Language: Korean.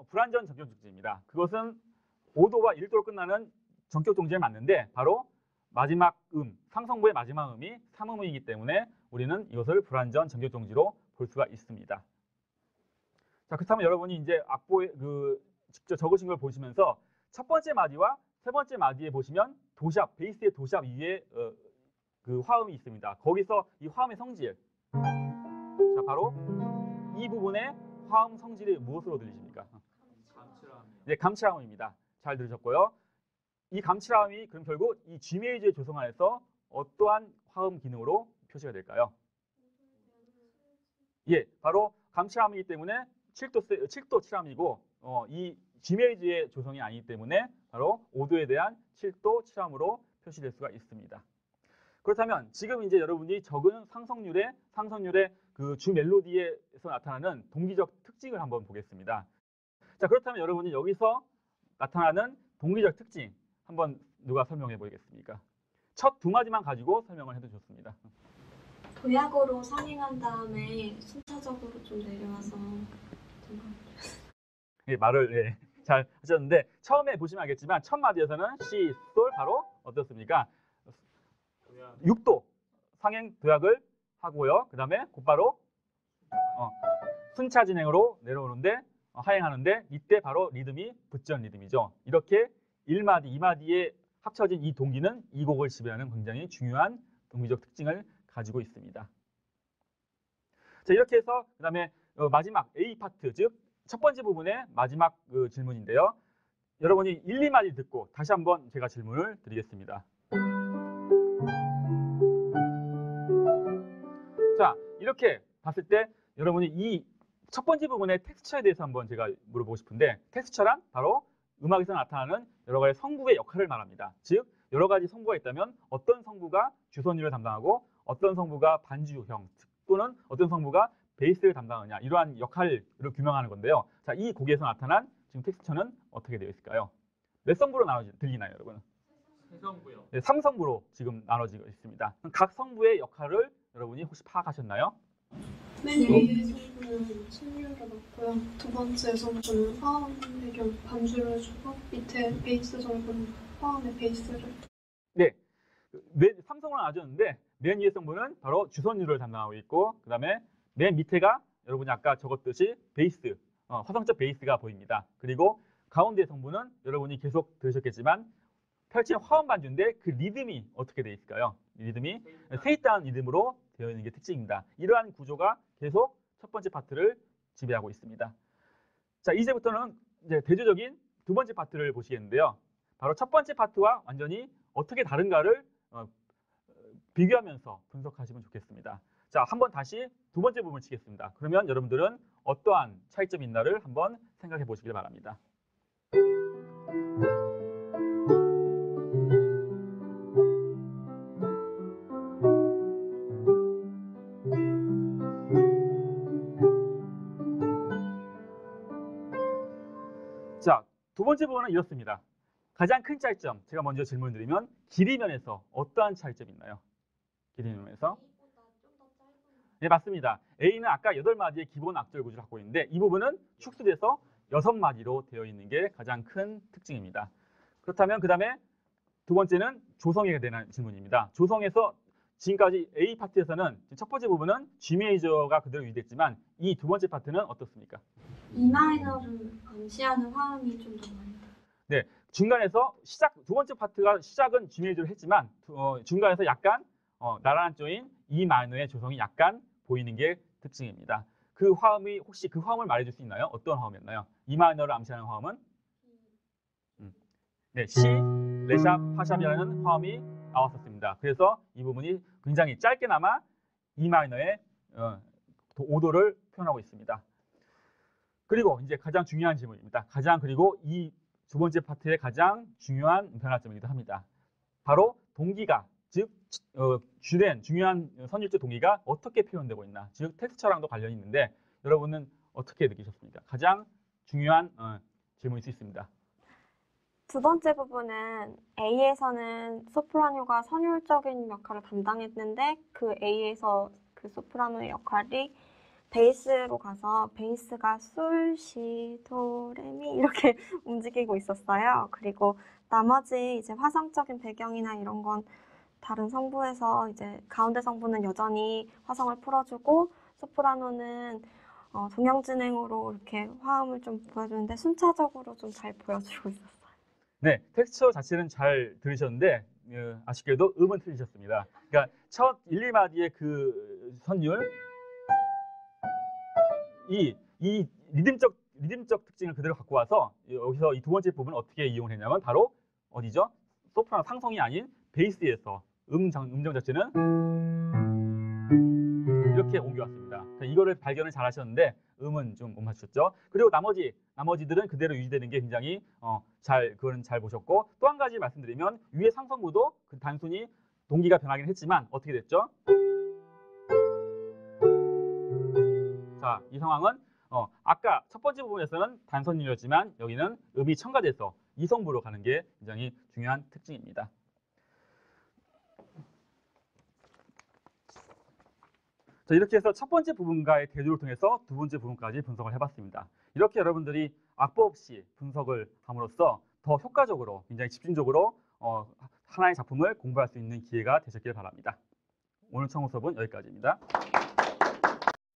어, 불완전 전격 종지입니다. 그것은 5도와 1도로 끝나는 전격 종지에 맞는데 바로 마지막 음, 상성부의 마지막 음이 삼음이기 때문에 우리는 이것을 불완전 전격 종지로 볼 수가 있습니다. 자, 그렇다면 여러분이 이제 악보에 그 직접 적으신 걸 보시면서 첫 번째 마디와 세 번째 마디에 보시면 도샵, 베이스의 도샵 위에 어, 그 화음이 있습니다. 거기서 이 화음의 성질. 자, 바로 이 부분에 화음 성질이 무엇으로 들리십니까? 이제 감칠화음입니다. 잘 들으셨고요. 이 감칠화음이 그럼 결국 이 G 메이저의 조성 안에서 어떠한 화음 기능으로 표시가 될까요? 예, 바로 감칠화음이기 때문에 7도 7도 칠함이고 어, 이 G 메이저의 조성이 아니기 때문에 바로 5도에 대한 7도 칠함으로 표시될 수가 있습니다. 그렇다면 지금 이제 여러분이 적은 상성률의 상성률의 그 주 멜로디에서 나타나는 동기적 특징을 한번 보겠습니다. 자 그렇다면 여러분이 여기서 나타나는 동기적 특징 한번 누가 설명해 보겠습니까? 첫 두 마디만 가지고 설명을 해도 좋습니다. 도약으로 선행한 다음에 순차적으로 좀 내려와서 좀 예, 말을 예, 잘 하셨는데 처음에 보시면 알겠지만 첫 마디에서는 시, 솔 바로 어떻습니까? 6도 상행 도약을 하고요. 그 다음에 곧바로 어, 순차 진행으로 내려오는데 어, 하행하는데 이때 바로 리듬이 붙전 리듬이죠. 이렇게 1마디, 2마디에 합쳐진 이 동기는 이 곡을 지배하는 굉장히 중요한 동기적 특징을 가지고 있습니다. 자 이렇게 해서 그 다음에 어, 마지막 A 파트 즉 첫 번째 부분의 마지막 그 질문인데요. 여러분이 1, 2마디 듣고 다시 한번 제가 질문을 드리겠습니다. 자, 이렇게 봤을 때 여러분이 이 첫 번째 부분의 텍스처에 대해서 한번 제가 물어보고 싶은데 텍스처란 바로 음악에서 나타나는 여러 가지 성부의 역할을 말합니다. 즉, 여러 가지 성부가 있다면 어떤 성부가 주선율을 담당하고 어떤 성부가 반주형 또는 어떤 성부가 베이스를 담당하느냐 이러한 역할을 규명하는 건데요. 자, 이 곡에서 나타난 지금 텍스처는 어떻게 되어 있을까요? 몇 성부로 나눠지 들리나요, 여러분? 해성부요. 네, 3성부로 지금 나눠지고 있습니다. 각 성부의 역할을 여러분이 혹시 파악하셨나요? 맨 위에 성분은 순율을 넣고요. 두 번째 성분은 화음 배경 반주를 주고 밑에 베이스 성분은 화음의 베이스를 네, 맨 3성으로 나눠졌는데 맨 위의 성부는 바로 주선율을 담당하고 있고 그 다음에 맨 밑에가 여러분이 아까 적었듯이 베이스, 어, 화성적 베이스가 보입니다. 그리고 가운데 성부는 여러분이 계속 들으셨겠지만 펼친 화음 반주인데 그 리듬이 어떻게 되어 있을까요? 리듬이 세입다운 리듬으로 되어 있는 게 특징입니다. 이러한 구조가 계속 첫 번째 파트를 지배하고 있습니다. 자, 이제부터는 이제 대조적인 두 번째 파트를 보시겠는데요. 바로 첫 번째 파트와 완전히 어떻게 다른가를 어, 비교하면서 분석하시면 좋겠습니다. 자, 한번 다시 두 번째 부분을 치겠습니다. 그러면 여러분들은 어떠한 차이점이 있나를 한번 생각해 보시길 바랍니다. 두 번째 부분은 이렇습니다. 가장 큰 차이점, 제가 먼저 질문을 드리면 길이 면에서 어떠한 차이점이 있나요? 길이 면에서? 네, 맞습니다. A는 아까 8마디의 기본 악절 구조를 갖고 있는데 이 부분은 축소돼서 6마디로 되어 있는 게 가장 큰 특징입니다. 그렇다면 그 다음에 두 번째는 조성에 대한 질문입니다. 조성에서 지금까지 A 파트에서는 첫 번째 부분은 G 메이저가 그대로 유지됐지만 이 두 번째 파트는 어떻습니까? E 마이너를 암시하는 화음이 좀 더 많이 중간에서 시작 두 번째 파트가 시작은 G 메이저로 했지만 어, 중간에서 약간 어, 나란한 조인 E 마이너의 조성이 약간 보이는 게 특징입니다. 그 화음이 혹시 그 화음을 말해줄 수 있나요? 어떤 화음이었나요? E 마이너를 암시하는 화음은 음. 네, C, 레샵, 파샵이라는 화음이 나왔었습니다. 그래서 이 부분이 굉장히 짧게나마 E 마이너의 어, 5도를 표현하고 있습니다. 그리고 이제 가장 중요한 질문입니다. 가장 그리고 이 두 번째 파트의 가장 중요한 변화점이기도 합니다. 바로 동기가 즉 어, 주된 중요한 선율적 동기가 어떻게 표현되고 있나 즉 텍스처랑도 관련이 있는데 여러분은 어떻게 느끼셨습니까? 가장 중요한 어, 질문일 수 있습니다. 두 번째 부분은 A에서는 소프라노가 선율적인 역할을 담당했는데 그 A에서 그 소프라노의 역할이 베이스로 가서 베이스가 솔, 시, 도, 레, 띠 이렇게 움직이고 있었어요. 그리고 나머지 이제 화성적인 배경이나 이런 건 다른 성부에서 이제 가운데 성부는 여전히 화성을 풀어주고 소프라노는 어, 동형진행으로 이렇게 화음을 좀 보여주는데 순차적으로 좀 잘 보여주고 있었어요. 네, 텍스처 자체는 잘 들으셨는데 어, 아쉽게도 음은 틀리셨습니다. 그러니까 첫 1, 2마디의 그 선율 이, 이 리듬적 리듬적 특징을 그대로 갖고 와서 여기서 이 두 번째 부분을 어떻게 이용을 했냐면 바로 어디죠? 소프라노 상성이 아닌 베이스에서 음정 음정 자체는 이렇게 옮겨왔습니다. 그러니까 이거를 발견을 잘 하셨는데 음은 좀 못 맞추셨죠. 그리고 나머지 나머지들은 그대로 유지되는 게 굉장히 어, 잘 그거는 잘 보셨고 또 한 가지 말씀드리면 위에 상성부도 그 단순히 동기가 변하긴 했지만 어떻게 됐죠? 자, 이 상황은 어, 아까 첫 번째 부분에서는 단선율이었지만 여기는 음이 첨가돼서 이성부로 가는 게 굉장히 중요한 특징입니다. 자, 이렇게 해서 첫 번째 부분과의 대조를 통해서 두 번째 부분까지 분석을 해봤습니다. 이렇게 여러분들이 악보 없이 분석을 함으로써 더 효과적으로, 굉장히 집중적으로 어, 하나의 작품을 공부할 수 있는 기회가 되셨길 바랍니다. 오늘 청후 수업은 여기까지입니다.